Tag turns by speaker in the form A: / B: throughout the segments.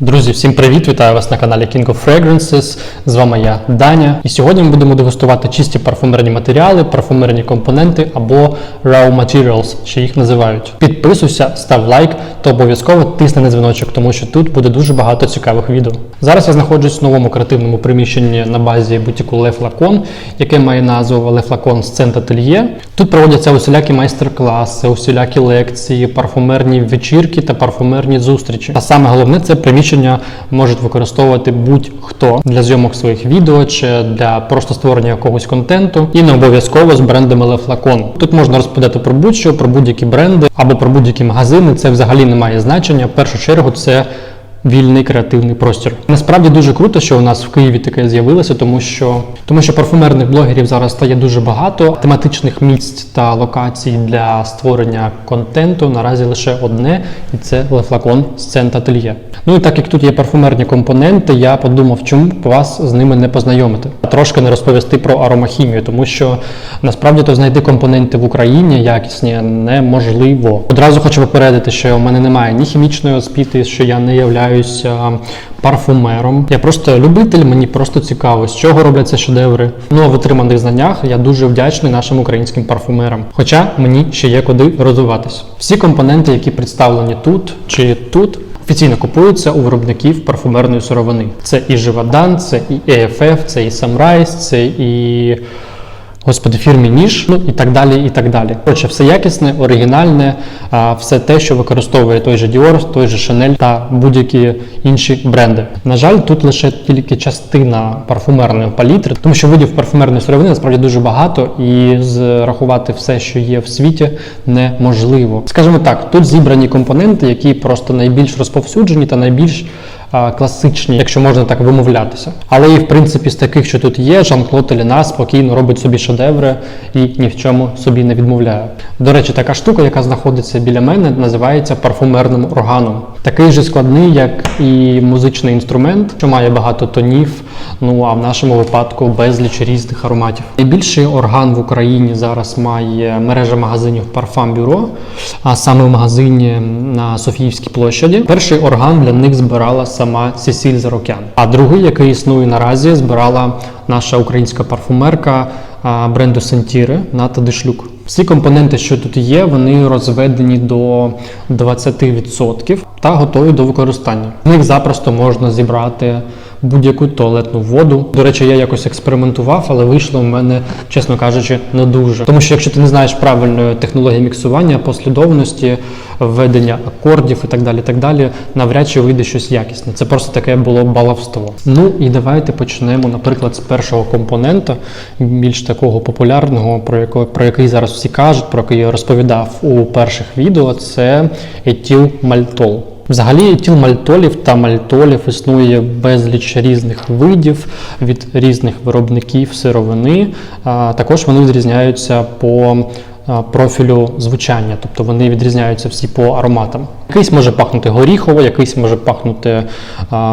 A: Друзі, всім привіт! Вітаю вас на каналі King of Fragrances. З вами я Даня. І сьогодні ми будемо дегустувати чисті парфумерні матеріали, парфумерні компоненти або raw materials, ще їх називають. Підписуйся, став лайк та обов'язково тисни на дзвіночок, тому що тут буде дуже багато цікавих відео. Зараз я знаходжусь в новому креативному приміщенні на базі бутіку Le Flacon, яке має назву Le Flacon Scent Atelier. Тут проводяться усілякі майстер-класи, усілякі лекції, парфумерні вечірки та парфумерні зустрічі. А саме головне це приміщення можуть використовувати будь-хто для зйомок своїх відео чи для просто створення якогось контенту, і не обов'язково з брендами Лефлакон. Тут можна розповідати про будь-що, про будь-які бренди або про будь-які магазини. Це взагалі не має значення. В першу чергу це. Вільний креативний простір. Насправді дуже круто, що у нас в Києві таке з'явилося, тому що тому що парфумерних блогерів зараз стає дуже багато. Тематичних місць та локацій для створення контенту наразі лише одне, і це Лефлакон Scent Atelier. Ну і так як тут є парфумерні компоненти, я подумав, чому б вас з ними не познайомити. Трошки не розповісти про аромахімію, тому що насправді то знайти компоненти в Україні якісні неможливо. Одразу хочу попередити, що у мене немає ні хімічної освіти, що я не являюся парфумером. Я просто любитель, мені просто цікаво, з чого робляться шедеври. Ну а в отриманих знаннях я дуже вдячний нашим українським парфумерам. Хоча мені ще є куди розвиватись. Всі компоненти, які представлені тут чи тут. Офіційно купуються у виробників парфумерної сировини. Це і Живадан, це і EFF, це і Sunrise, це і Господи, фірмі ніж, ну і так далі, і так далі. Коротше, все якісне, оригінальне, а, все те, що використовує той же Dior, той же Chanel та будь-які інші бренди. На жаль, тут лише тільки частина парфумерної палітри, тому що видів парфумерної сировини насправді дуже багато, і зрахувати все, що є в світі, неможливо. Скажімо так, тут зібрані компоненти, які просто найбільш розповсюджені та найбільш класичні, якщо можна так вимовлятися. Але і в принципі з таких, що тут є, Жан-Клод Еліна спокійно робить собі шедеври і ні в чому собі не відмовляє. До речі, така штука, яка знаходиться біля мене, називається парфумерним органом. Такий же складний, як і музичний інструмент, що має багато тонів. Ну а в нашому випадку безліч різних ароматів. Найбільший орган в Україні зараз має мережа магазинів Parfum Bureau, а саме в магазині на Софіївській площаді. Перший орган для них збирала сама Сесіль Зарокян. А другий, який існує наразі, збирала наша українська парфумерка бренду Сентіри Ната Дешлюк. Всі компоненти, що тут є, вони розведені до 20% та готові до використання. В них запросто можна зібрати будь-яку туалетну воду. До речі, я якось експериментував, але вийшло в мене, чесно кажучи, не дуже. Тому що якщо ти не знаєш правильної технології міксування, послідовності, введення акордів і так далі, так далі, навряд чи вийде щось якісне. Це просто таке було баловство. Ну і давайте почнемо, наприклад, з першого компонента, більш такого популярного, про який, про який зараз всі кажуть, про який я розповідав у перших відео. Це етилмальтол. Взагалі етилмальтолів та мальтолів існує безліч різних видів від різних виробників сировини. Також вони відрізняються по профілю звучання, тобто вони відрізняються всі по ароматам. Якийсь може пахнути горіхово, якийсь може пахнути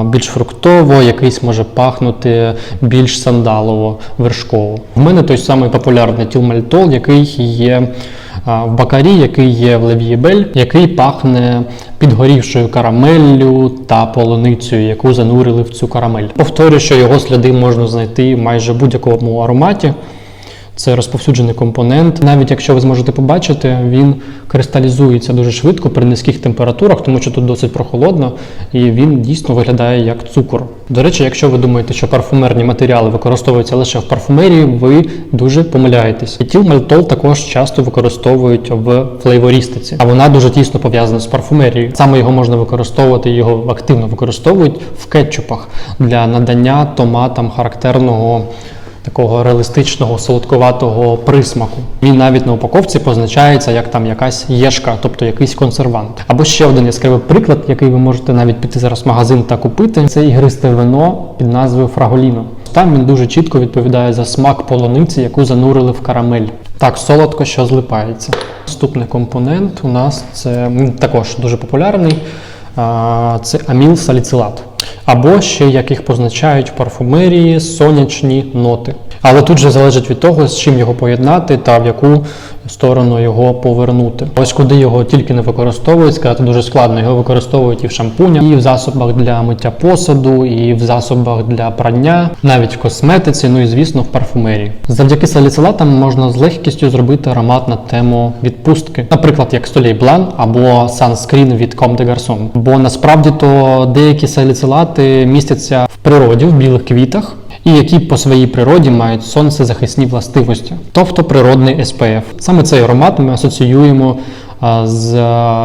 A: більш фруктово, якийсь може пахнути більш сандалово, вершково. У мене той самий популярний тілмальтол, який є в бакарі, який є в лев'єбель, який пахне підгорівшою карамеллю та полуницею, яку занурили в цю карамель. Повторюю, що його сліди можна знайти майже в будь-якому ароматі. Це розповсюджений компонент. Навіть якщо ви зможете побачити, він кристалізується дуже швидко при низьких температурах, тому що тут досить прохолодно, і він дійсно виглядає як цукор. До речі, якщо ви думаєте, що парфумерні матеріали використовуються лише в парфумерії, ви дуже помиляєтесь. Етилмальтол також часто використовують в флейворістиці, а вона дуже тісно пов'язана з парфумерією. Саме його можна використовувати, його активно використовують в кетчупах для надання томатам характерного такого реалістичного солодкуватого присмаку. Він навіть на упаковці позначається як там якась єшка, тобто якийсь консервант. Або ще один яскравий приклад, який ви можете навіть піти зараз в магазин та купити, це ігристе вино під назвою Фраголіно. Там він дуже чітко відповідає за смак полуниці, яку занурили в карамель. Так, солодко, що злипається. Наступний компонент у нас це також дуже популярний. Це амілсаліцилат. Або ще, як їх позначають в парфумерії, сонячні ноти. Але тут же залежить від того, з чим його поєднати та в яку сторону його повернути. Ось куди його тільки не використовують, сказати дуже складно. Його використовують і в шампунях, і в засобах для миття посуду, і в засобах для прання, навіть в косметиці, ну і звісно в парфумерії. Завдяки саліцилатам можна з легкістю зробити аромат на тему відпустки, наприклад, як Stoley Blanc або санскрін від Comme des Garçons. Бо насправді то деякі саліцилати містяться в природі в білих квітах і які по своїй природі мають сонцезахисні властивості, тобто природний SPF. Саме цей аромат ми асоціюємо з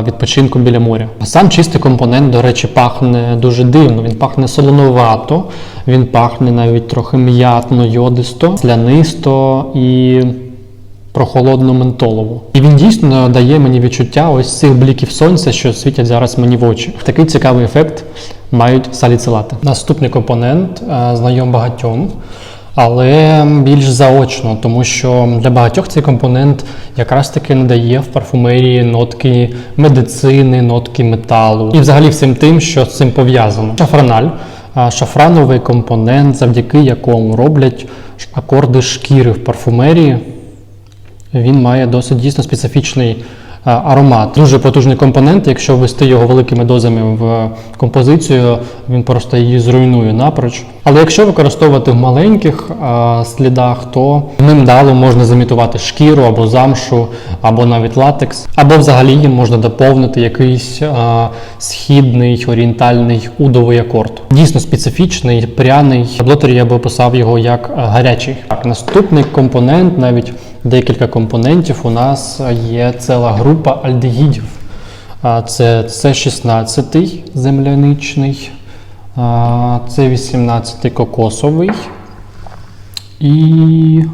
A: відпочинком біля моря. Сам чистий компонент, до речі, пахне дуже дивно. Він пахне солоновато, він пахне навіть трохи м'ятно, йодисто, слянисто і прохолодно ментолову. І він дійсно дає мені відчуття ось цих бліків сонця, що світять зараз мені в очі. Такий цікавий ефект мають саліцилати. Наступний компонент е, знайом багатьом. Але більш заочно, тому що для багатьох цей компонент якраз таки надає в парфумерії нотки медицини, нотки металу і взагалі всім тим, що з цим пов'язано. Шафраналь шафрановий компонент, завдяки якому роблять акорди шкіри в парфумерії. Він має досить дійсно специфічний аромат. Дуже потужний компонент. Якщо ввести його великими дозами в композицію, він просто її зруйнує напроч. Але якщо використовувати в маленьких а, слідах, то ним дало можна замітувати шкіру або замшу, або навіть латекс, або взагалі їм можна доповнити якийсь а, східний орієнтальний удовий акорд. Дійсно специфічний, пряний. В блотері я би описав його як гарячий. Так, наступний компонент, навіть декілька компонентів. У нас є ціла група альдегідів. Це С16 земляничний, це 18 кокосовий. І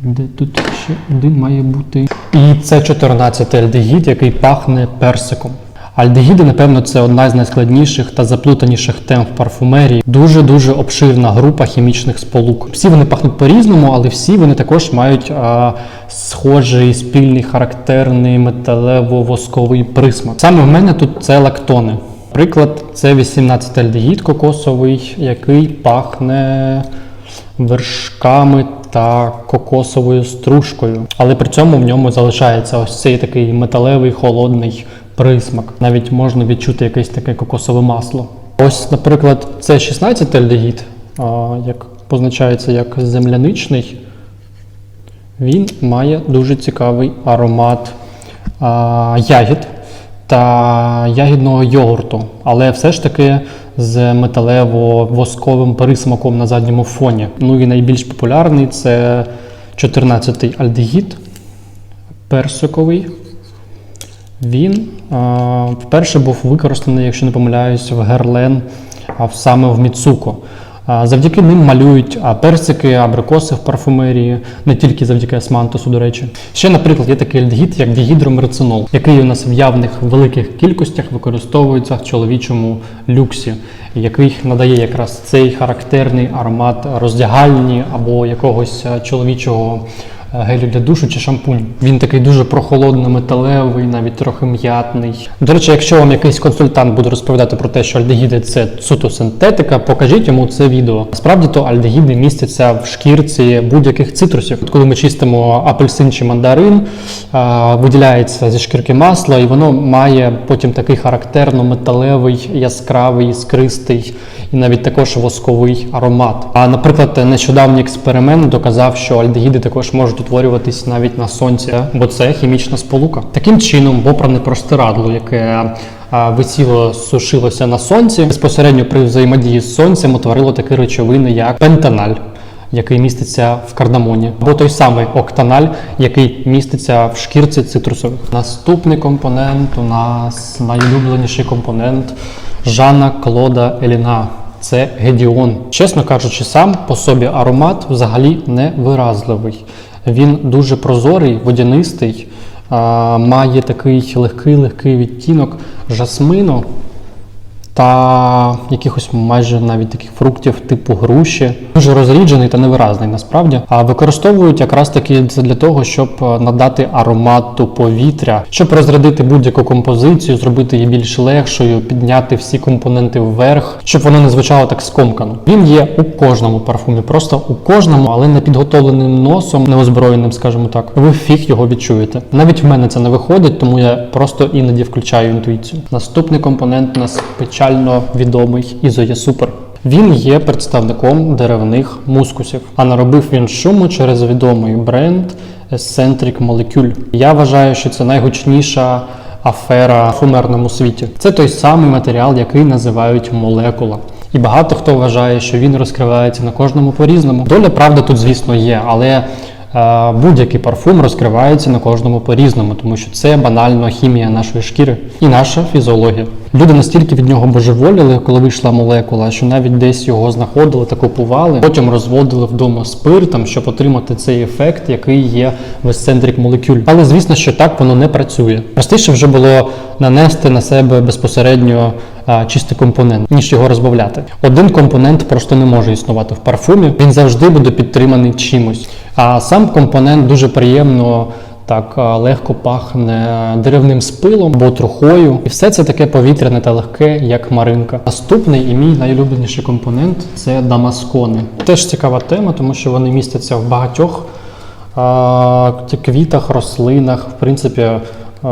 A: де тут ще один має бути? І це 14 альдегід, який пахне персиком. Альдегіди, напевно, це одна з найскладніших та заплутаніших тем в парфумерії. Дуже дуже обширна група хімічних сполук. Всі вони пахнуть по-різному, але всі вони також мають а, схожий спільний характерний металево-восковий присмак. Саме в мене тут це лактони. Приклад, це 18 альдегід кокосовий, який пахне вершками та кокосовою стружкою. Але при цьому в ньому залишається ось цей такий металевий холодний присмак. Навіть можна відчути якесь таке кокосове масло. Ось, наприклад, це 16 альдегід, як позначається як земляничний. Він має дуже цікавий аромат а, ягід та ягідного йогурту, але все ж таки з металево-восковим присмаком на задньому фоні. Ну і найбільш популярний це 14-й альдегід персиковий. Він а, вперше був використаний, якщо не помиляюсь, в Герлен, а саме в Міцуко. Завдяки ним малюють персики, абрикоси в парфумерії, не тільки завдяки османтусу, до речі. Ще, наприклад, є такий альдегід, як дігідромерцинол, який у нас в явних великих кількостях використовується в чоловічому люксі, який надає якраз цей характерний аромат роздягальні або якогось чоловічого гелю для душу чи шампунь. Він такий дуже прохолодно-металевий, навіть трохи м'ятний. До речі, якщо вам якийсь консультант буде розповідати про те, що альдегіди це суто синтетика, покажіть йому це відео. Справді то альдегіди містяться в шкірці будь-яких цитрусів. От коли ми чистимо апельсин чи мандарин, виділяється зі шкірки масло, і воно має потім такий характерно металевий, яскравий, іскристий і навіть також восковий аромат. А наприклад, нещодавній експеримент доказав, що альдегіди також можуть утворюватись навіть на сонці, бо це хімічна сполука. Таким чином, бопране простирадло, яке висіло, сушилося на сонці, безпосередньо при взаємодії з сонцем утворило такі речовини, як пентаналь. Який міститься в кардамоні, або той самий октаналь, який міститься в шкірці цитрусових. Наступний компонент у нас найулюбленіший компонент Жана Клода Еліна. Це Гедіон. Чесно кажучи, сам по собі аромат взагалі не виразливий. Він дуже прозорий, водянистий, має такий легкий легкий відтінок жасмину та якихось майже навіть таких фруктів типу груші. Дуже розріджений та невиразний насправді. А використовують якраз таки це для того, щоб е, надати аромату повітря, щоб розрядити будь-яку композицію, зробити її більш легшою, підняти всі компоненти вверх, щоб воно не звучало так скомкано. Він є у кожному парфумі, просто у кожному, але не підготовленим носом, неозброєним, скажімо так. Ви фіг його відчуєте. Навіть в мене це не виходить, тому я просто іноді включаю інтуїцію. Наступний компонент у нас печально відомий Ізоє Супер. Він є представником деревних мускусів, а наробив він шуму через відомий бренд Eccentric Molecule. Я вважаю, що це найгучніша афера в фумерному світі. Це той самий матеріал, який називають молекула. І багато хто вважає, що він розкривається на кожному по-різному. Доля правди тут, звісно, є, але будь-який парфум розкривається на кожному по-різному, тому що це банально хімія нашої шкіри і наша фізіологія. Люди настільки від нього божеволіли, коли вийшла молекула, що навіть десь його знаходили та купували, потім розводили вдома спиртом, щоб отримати цей ефект, який є в Eccentric Molecule. Але звісно, що так воно не працює. Простіше вже було нанести на себе безпосередньо а, чистий компонент, ніж його розбавляти. Один компонент просто не може існувати в парфумі. Він завжди буде підтриманий чимось. А сам компонент дуже приємно. Так легко пахне деревним спилом або трухою, і все це таке повітряне та легке, як маринка. Наступний і мій найулюбленіший компонент це дамаскони. Теж цікава тема, тому що вони містяться в багатьох а, квітах, рослинах, в принципі.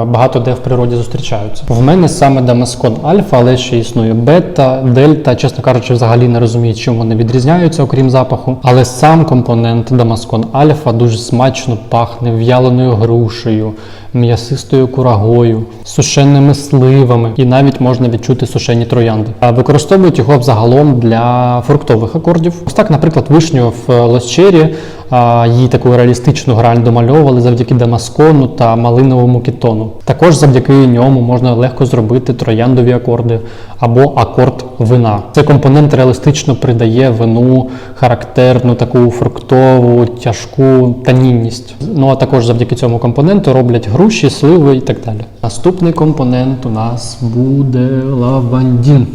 A: Багато де в природі зустрічаються. В мене саме Дамаскон Альфа, але ще існує бета, дельта. Чесно кажучи, взагалі не розумію, чим вони відрізняються, окрім запаху. Але сам компонент Дамаскон Альфа дуже смачно пахне в'яленою грушею, м'ясистою курагою, сушеними сливами, і навіть можна відчути сушені троянди. А використовують його взагалом для фруктових акордів. Ось так, наприклад, вишню в лосчері її таку реалістичну граль домальовували завдяки Дамаскону та малиновому кітону. Також завдяки ньому можна легко зробити трояндові акорди або акорд вина. Цей компонент реалістично придає вину характерну таку фруктову, тяжку танінність. Ну а також завдяки цьому компоненту роблять груші, сливи і так далі. Наступний компонент у нас буде лавандін.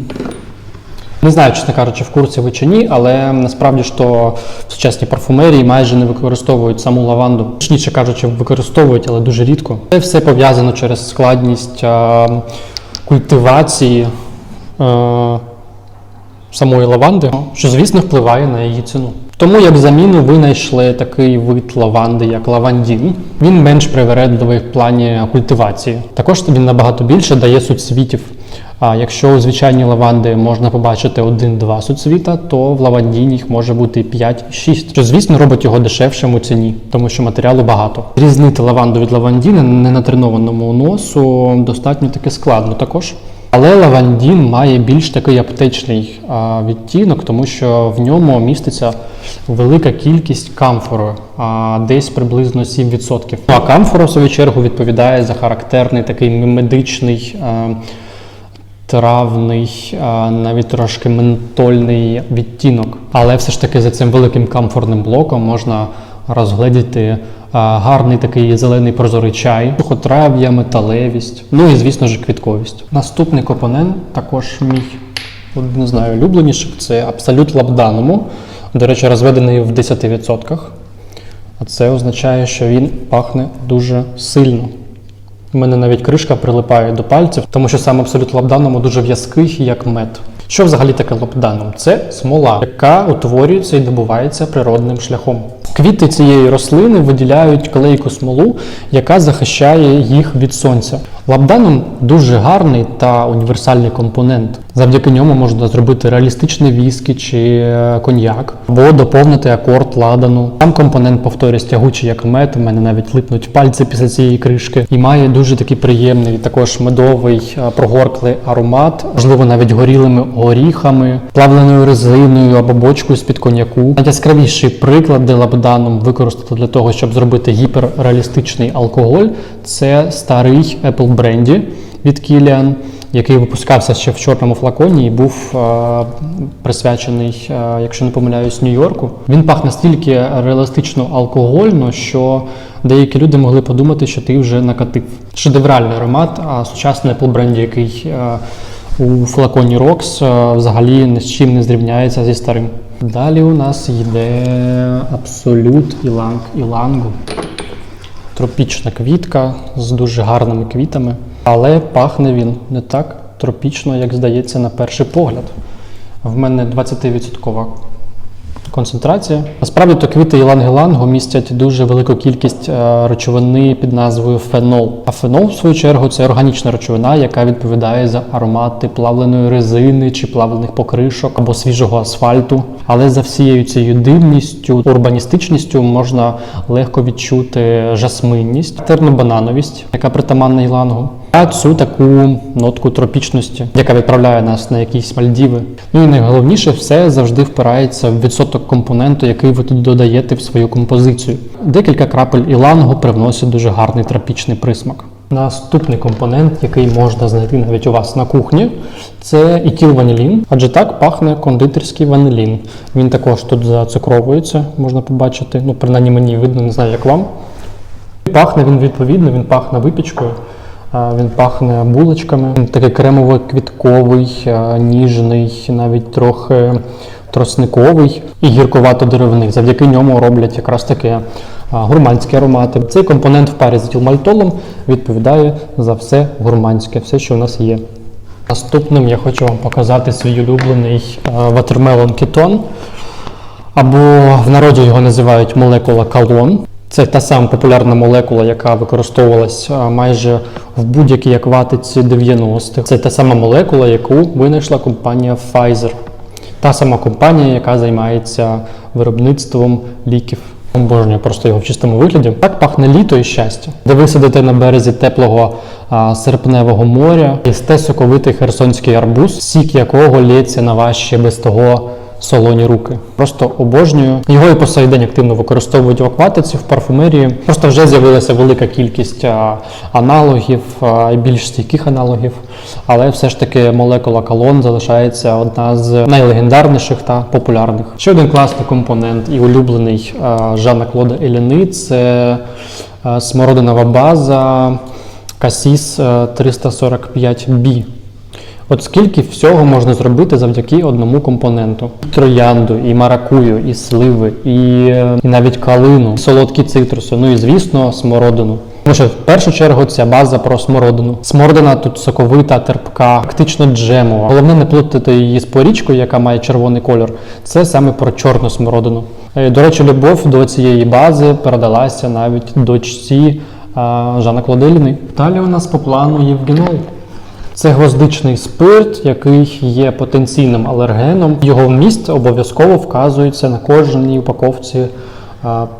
A: Не знаю, чесно кажучи, в курсі ви чи ні, але насправді що в сучасній парфумерії майже не використовують саму лаванду. Точніше кажучи, використовують, але дуже рідко. Це все пов'язано через складність е, культивації е, самої лаванди, що, звісно, впливає на її ціну. Тому як заміну ви знайшли такий вид лаванди, як лавандін. Він менш привередливий в плані культивації. Також він набагато більше дає суцвітів. А якщо у звичайній лаванди можна побачити один-два суцвіта, то в лавандіні їх може бути 5-6, що звісно робить його дешевшим у ціні, тому що матеріалу багато. Різнити лаванду від лавандіна ненатренованому носу достатньо таки складно також. Але лавандін має більш такий аптечний а, відтінок, тому що в ньому міститься велика кількість камфору, а, десь приблизно 7%. Ну, а камфора, в свою чергу, відповідає за характерний такий медичний. А, Травний, навіть трошки ментольний відтінок. Але все ж таки за цим великим камфорним блоком можна розгледіти гарний такий зелений прозорий чай, сухотрав'я, металевість, ну і звісно ж квітковість. Наступний компонент також мій не знаю, улюбленіший це абсолют лабданому. До речі, розведений в 10%. А це означає, що він пахне дуже сильно. У мене навіть кришка прилипає до пальців, тому що сам абсолют лабданому дуже в'язкий, як мед. Що взагалі таке лабданум? Це смола, яка утворюється і добувається природним шляхом. Квіти цієї рослини виділяють клейку смолу, яка захищає їх від сонця. Лабданум дуже гарний та універсальний компонент. Завдяки ньому можна зробити реалістичний віскі чи е, коньяк, або доповнити акорд ладану. Сам компонент повторюсь тягучий як мед. У мене навіть липнуть пальці після цієї кришки, і має дуже такий приємний, також медовий е, прогорклий аромат, можливо, навіть горілими горіхами, плавленою резиною або бочкою з під коньяку. Найяскравіший приклад, де лабданум використати для того, щоб зробити гіперреалістичний алкоголь, це старий Apple бренді від Kilian, який випускався ще в чорному флаконі і був е, присвячений, е, якщо не помиляюсь, Нью-Йорку. Він пахне настільки реалістично алкогольно, що деякі люди могли подумати, що ти вже накатив. Шедевральний аромат, а сучасний Apple бренді, який е, у флаконі Рокс е, взагалі ні з чим не зрівняється зі старим. Далі у нас йде Абсолют Іланг Ілангу. Тропічна квітка з дуже гарними квітами, але пахне він не так тропічно, як здається на перший погляд. В мене 20% концентрація. Насправді то квіти іланг-ілангу містять дуже велику кількість е, речовини під назвою фенол. А фенол, в свою чергу, це органічна речовина, яка відповідає за аромати плавленої резини чи плавлених покришок або свіжого асфальту. Але за всією цією дивністю, урбаністичністю можна легко відчути жасминність, тернобанановість, яка притаманна ілангу. Цю таку нотку тропічності, яка відправляє нас на якісь Мальдіви. Ну і найголовніше, все завжди впирається в відсоток компоненту, який ви тут додаєте в свою композицію. Декілька крапель ілангу привносять дуже гарний тропічний присмак. Наступний компонент, який можна знайти навіть у вас на кухні, це етіл ванілін, адже так пахне кондитерський ванилін. Він також тут зацукровується, можна побачити. Ну, принаймні мені видно, не знаю, як вам. Пахне він відповідно, він пахне випічкою, він пахне булочками. Він такий кремово-квітковий, ніжний, навіть трохи тросниковий і гіркувато-деревний. Завдяки ньому роблять якраз таке гурманські аромати. Цей компонент в парі з ділмальтолом відповідає за все гурманське, все, що у нас є. Наступним я хочу вам показати свій улюблений ватермелон кетон або в народі його називають молекула калон. Це та сама популярна молекула, яка використовувалась майже в будь-якій акватиці 90-х. Це та сама молекула, яку винайшла компанія Pfizer. Та сама компанія, яка займається виробництвом ліків. Обожнюю просто його в чистому вигляді. Так пахне літо і щастя. Де ви сидите на березі теплого а, серпневого моря, їсте соковитий херсонський арбуз, сік якого лється на ваші без того солоні руки. Просто обожнюю. Його і по сей день активно використовують в акватиці, в парфумерії. Просто вже з'явилася велика кількість аналогів, більш стійких аналогів. Але все ж таки молекула калон залишається одна з найлегендарніших та популярних. Ще один класний компонент і улюблений Жана Клода Еліни це смородинова база Cassis 345B. От скільки всього можна зробити завдяки одному компоненту: троянду, і маракую, і сливи, і, е, і навіть калину, і солодкі цитруси, ну і звісно, смородину. Тому що в першу чергу ця база про смородину. Смородина тут соковита, терпка, фактично джемова. Головне не плутати її з порічкою, яка має червоний кольор. Це саме про чорну смородину. Е, До речі, любов до цієї бази передалася навіть дочці Жана Клоделіни. Далі у нас по плану Євгенол. Це гвоздичний спирт, який є потенційним алергеном. Його вміст обов'язково вказується на кожній упаковці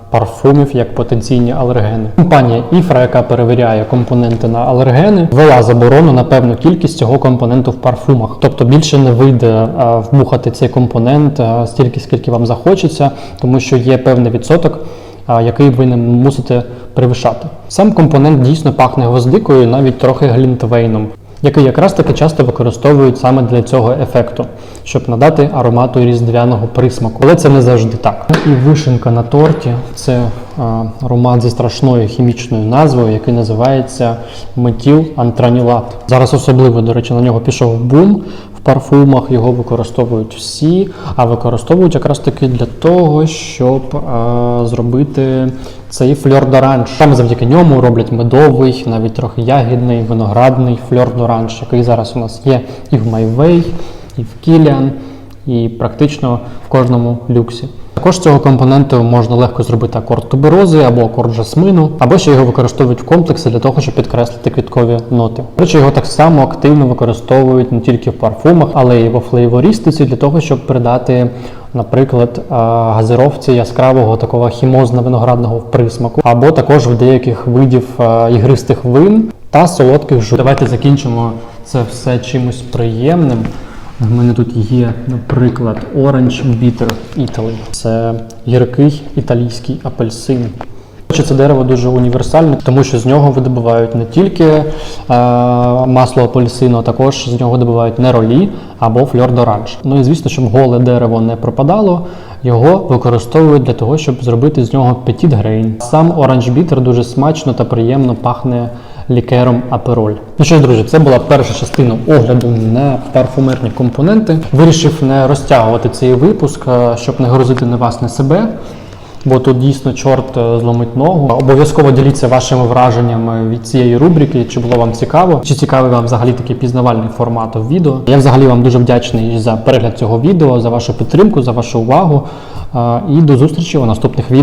A: парфумів як потенційні алергени. Компанія Іфра, яка перевіряє компоненти на алергени, ввела заборону на певну кількість цього компоненту в парфумах. Тобто більше не вийде а, вбухати цей компонент стільки, скільки вам захочеться, тому що є певний відсоток. Який ви не мусите перевишати. Сам компонент дійсно пахне гвоздикою, навіть трохи глінтвейном який якраз таки часто використовують саме для цього ефекту, щоб надати аромату різдвяного присмаку. Але це не завжди так. І вишенка на торті це а, аромат зі страшною хімічною назвою, який називається метіл антранілат. Зараз особливо, до речі, на нього пішов бум. В парфумах його використовують всі, а використовують якраз таки для того, щоб а, зробити цей фльор-доранж. Саме завдяки ньому роблять медовий, навіть трохи ягідний, виноградний фльор-доранж, який зараз у нас є і в Майвей, і в Кіліан, і практично в кожному люксі. Також цього компоненту можна легко зробити акорд туберози або акорд жасмину, або ще його використовують в комплексі для того, щоб підкреслити квіткові ноти. До речі, його так само активно використовують не тільки в парфумах, але й во флейворістиці для того, щоб придати, наприклад, газировці яскравого такого хімозно-виноградного присмаку, або також в деяких видів ігристих вин та солодких жук. Давайте закінчимо це все чимось приємним. У мене тут є, наприклад, Orange Bitter Italy. Це гіркий італійський апельсин. Це дерево дуже універсальне, тому що з нього видобувають не тільки е, масло апельсину, а також з нього добувають неролі або фльор d'orange. Ну і звісно, щоб голе дерево не пропадало, його використовують для того, щоб зробити з нього petit grain. Сам Orange Bitter дуже смачно та приємно пахне лікером Апероль. Ну що ж, друзі, це була перша частина огляду на парфумерні компоненти. Вирішив не розтягувати цей випуск, е, щоб не грозити не вас, не себе. Бо тут дійсно чорт е, зломить ногу. Обов'язково діліться вашими враженнями від цієї рубрики, чи було вам цікаво, чи цікавий вам взагалі такий пізнавальний формат відео. Я взагалі вам дуже вдячний за перегляд цього відео, за вашу підтримку, за вашу увагу. Е, І до зустрічі у наступних відео.